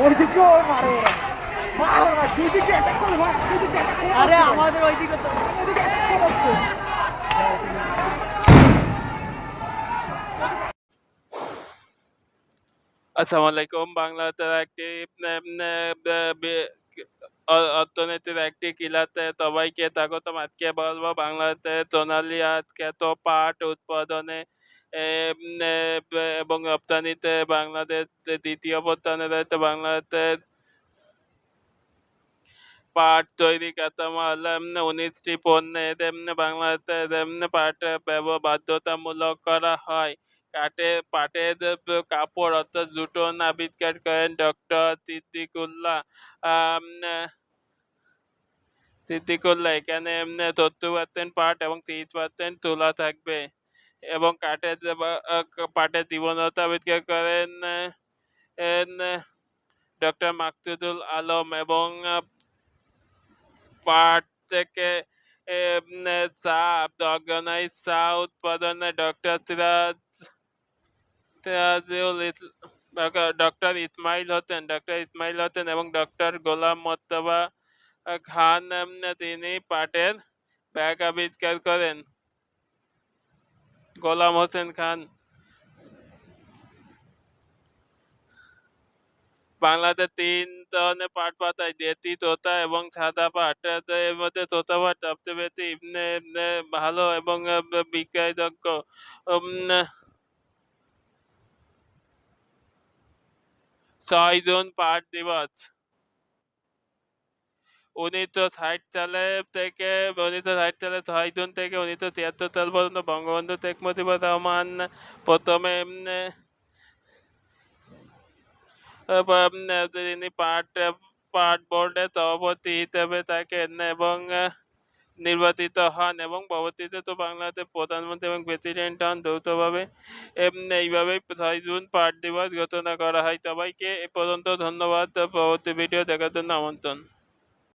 ওরা মার। আরে আমাদের ওইদিকে তো। আসসালামু আলাইকুম বাংলাদেশের একটি অর্থনীতির একটি কিলাতে সবাইকে স্বাগতম। আজকে বলব বাংলাদেশের সোনালী আজকে তো পাট উৎপাদনে এবং রপ্তানিতে বাংলাদেশ দ্বিতীয় অবস্থানে রয়েছে। বাংলাদেশের পাট তৈরি কাঁচামাল উনিশটি পণ্যের বাংলাদেশের পাট বাধ্যতামূলক করা হয়। কাঠে পাটের কাপড় অর্থাৎ জুটন আবিষ্কার করেন ডক্টর সিদ্দিকুল্লাহ। আম, সিদ্দিকুল্লাহ এখানে সত্তর পার্সেন্ট পাট এবং তিরিশ পার্সেন্ট তুলা থাকবে। এবং কাঠের পাটের জীবনতা আবিষ্কার করেন ডক্টর মাকসুদুল আলম এবং পাট থেকে উৎপাদনে doctor Siraj Sirajul doctor- Ismail Hossain, doctor Ismail Hossain এবং ডক্টর গোলাম মোত্তবা খান তিনি পাটের ব্যাগ আবিষ্কার করেন। গোলাম হোসেন খান। বাংলাদেশ তিন ধরনের পাট পাতায় দেশি তোতা এবং সাদা পাট এর মধ্যে তোতা পাট সবচেয়ে বেশি ভালো এবং উম, ছয় জুন পাট দিবস। উনিশশো ষাট সালে থেকে উনিশশো ষাট সালে ছয় জুন থেকে উনিশশো তিয়াত্তর সাল পর্যন্ত বঙ্গবন্ধু শেখ মুজিবুর রহমান প্রথমে তিনি পাট পাট বোর্ডের সভাপতি হিসেবে থাকেন এবং নির্বাচিত হন এবং পরবর্তীতে তো বাংলাদেশের প্রধানমন্ত্রী এবং প্রেসিডেন্ট হন যৌথভাবে এইভাবেই ছয় জুন পাট দিবস ঘোষণা করা হয়। সবাইকে এ পর্যন্ত ধন্যবাদ। পরবর্তী ভিডিও দেখার জন্য আমন্ত্রণ।